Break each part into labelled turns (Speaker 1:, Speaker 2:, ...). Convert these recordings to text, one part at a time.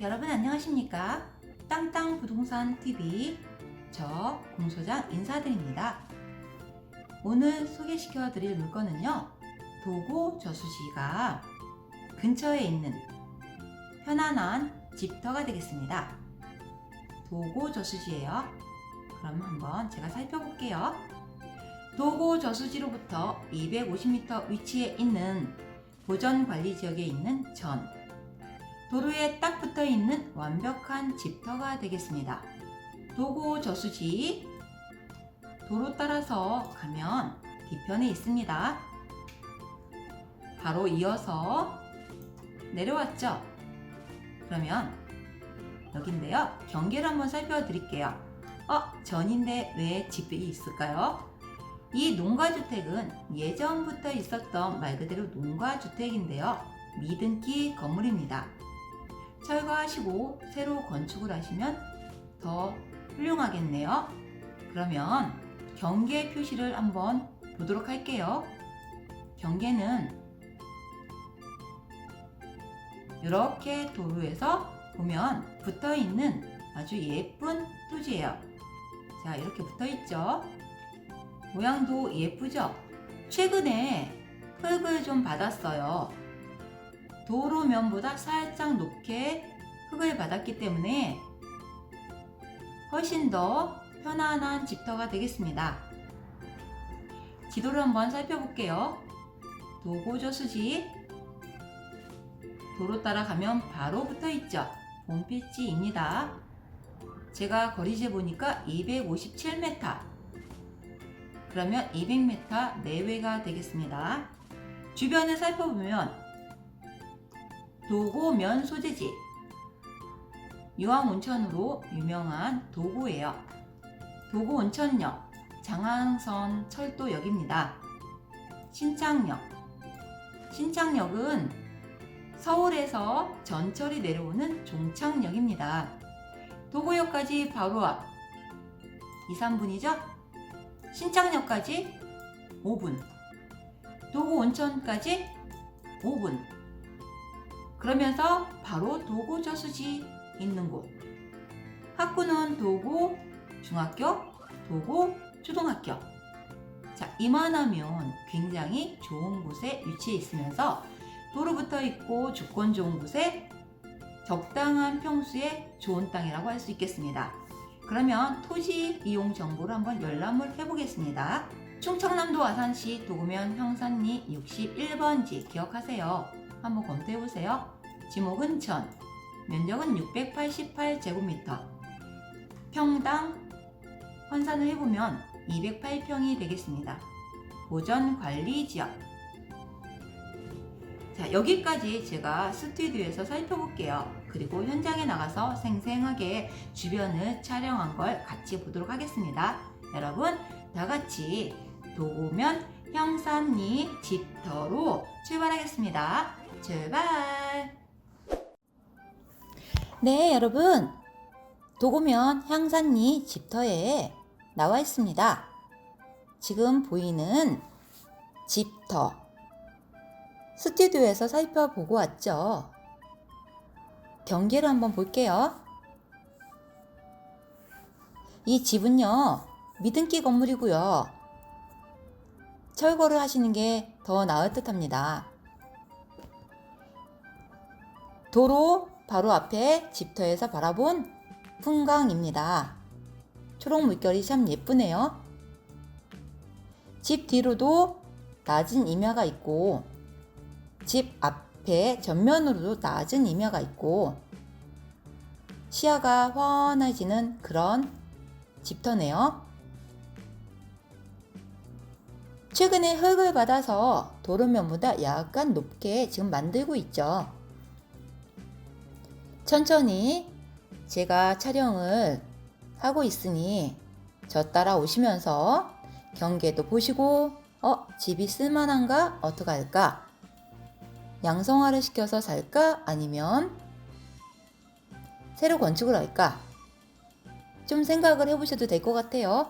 Speaker 1: 여러분 안녕하십니까? 땅땅 부동산 TV 저 공소장 인사드립니다. 오늘 소개시켜 드릴 물건은요. 도고 저수지가 근처에 있는 편안한 집터가 되겠습니다. 도고 저수지예요. 그럼 한번 제가 살펴볼게요. 도고 저수지로부터 250m 위치에 있는 보전 관리 지역에 있는 전 도로에 딱 붙어 있는 완벽한 집터가 되겠습니다. 도고 저수지 도로 따라서 가면 뒤편에 있습니다. 바로 이어서 내려왔죠. 그러면 여긴데요. 경계를 한번 살펴드릴게요. 어, 전인데 왜 집이 있을까요? 이 농가주택은 예전부터 있었던 말 그대로 농가주택인데요. 미등기 건물입니다. 철거하시고 새로 건축을 하시면 더 훌륭하겠네요. 그러면 경계 표시를 한번 보도록 할게요. 경계는 이렇게 도로에서 보면 붙어 있는 아주 예쁜 토지예요. 자, 이렇게 붙어 있죠. 모양도 예쁘죠? 최근에 흙을 좀 받았어요. 도로면보다 살짝 높게 흙을 받았기 때문에 훨씬 더 편안한 집터가 되겠습니다. 지도를 한번 살펴볼게요. 도고저수지 도로 따라가면 바로 붙어 있죠. 봄빛지입니다. 제가 거리 재 보니까 257m. 그러면 200m 내외가 되겠습니다. 주변을 살펴보면 도고면 소재지 유황 온천으로 유명한 도고예요. 도고 온천역, 장항선 철도역입니다. 신창역. 신창역은 서울에서 전철이 내려오는 종착역입니다. 도고역까지 바로 앞 2, 3분이죠? 신창역까지 5분. 도고 온천까지 5분. 그러면서 바로 도고 저수지 있는 곳. 학구는 도고 중학교, 도고 초등학교. 자, 이만하면 굉장히 좋은 곳에 위치해 있으면서 도로 붙어 있고 조건 좋은 곳에 적당한 평수에 좋은 땅이라고 할 수 있겠습니다. 그러면 토지 이용 정보를 한번 열람을 해보겠습니다. 충청남도 아산시 도구면 형산리 61번지 기억하세요. 한번 검토해 보세요. 지목은 전, 면적은 688제곱미터, 평당 환산을 해보면 208평이 되겠습니다. 보전 관리 지역. 자, 여기까지 제가 스튜디오에서 살펴볼게요. 그리고 현장에 나가서 생생하게 주변을 촬영한 걸 같이 보도록 하겠습니다. 여러분, 다 같이 도구면 형산리 집터로 출발하겠습니다. 출발! 네, 여러분. 도구면 향산리 집터에 나와 있습니다. 지금 보이는 집터. 스튜디오에서 살펴보고 왔죠. 경계를 한번 볼게요. 이 집은요, 미등기 건물이고요. 철거를 하시는 게 더 나을 듯 합니다. 도로 바로 앞에 집터에서 바라본 풍광입니다. 초록 물결이 참 예쁘네요. 집 뒤로도 낮은 임야가 있고, 집 앞에 전면으로도 낮은 임야가 있고, 시야가 환해지는 그런 집터네요. 최근에 흙을 받아서 도로면보다 약간 높게 지금 만들고 있죠. 천천히 제가 촬영을 하고 있으니 저 따라 오시면서 경계도 보시고 어 집이 쓸만한가 어떡할까 양성화를 시켜서 살까 아니면 새로 건축을 할까 좀 생각을 해보셔도 될 것 같아요.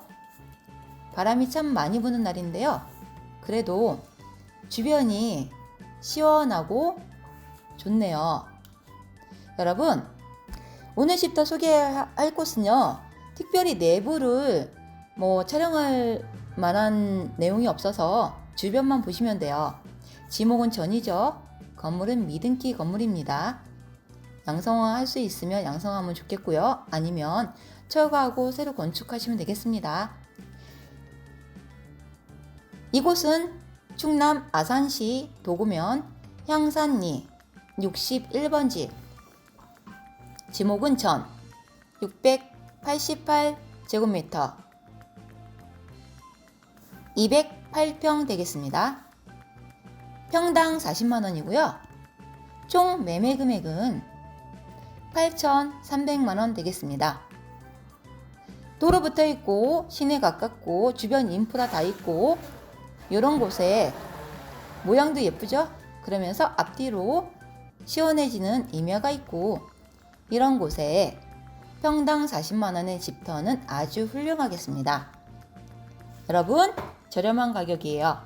Speaker 1: 바람이 참 많이 부는 날인데요. 그래도 주변이 시원하고 좋네요. 여러분, 오늘 집터 소개할 곳은요. 특별히 내부를 뭐 촬영할 만한 내용이 없어서 주변만 보시면 돼요. 지목은 전이죠. 건물은 미등기 건물입니다. 양성화 할 수 있으면 양성하면 좋겠고요. 아니면 철거하고 새로 건축하시면 되겠습니다. 이곳은 충남 아산시 도구면 향산리 61번지 지목은 전 688제곱미터 208평 되겠습니다. 평당 40만 원이고요. 총 매매 금액은 8,300만 원 되겠습니다. 도로 붙어 있고 시내 가깝고 주변 인프라 다 있고 이런 곳에 모양도 예쁘죠? 그러면서 앞뒤로 시원해지는 임야가 있고 이런 곳에 평당 40만 원의 집터는 아주 훌륭하겠습니다. 여러분 저렴한 가격이에요.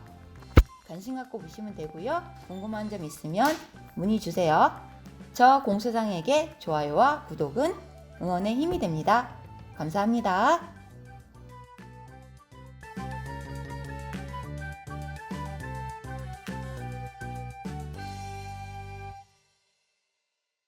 Speaker 1: 관심 갖고 보시면 되고요. 궁금한 점 있으면 문의 주세요. 저 공소장에게 좋아요와 구독은 응원의 힘이 됩니다. 감사합니다.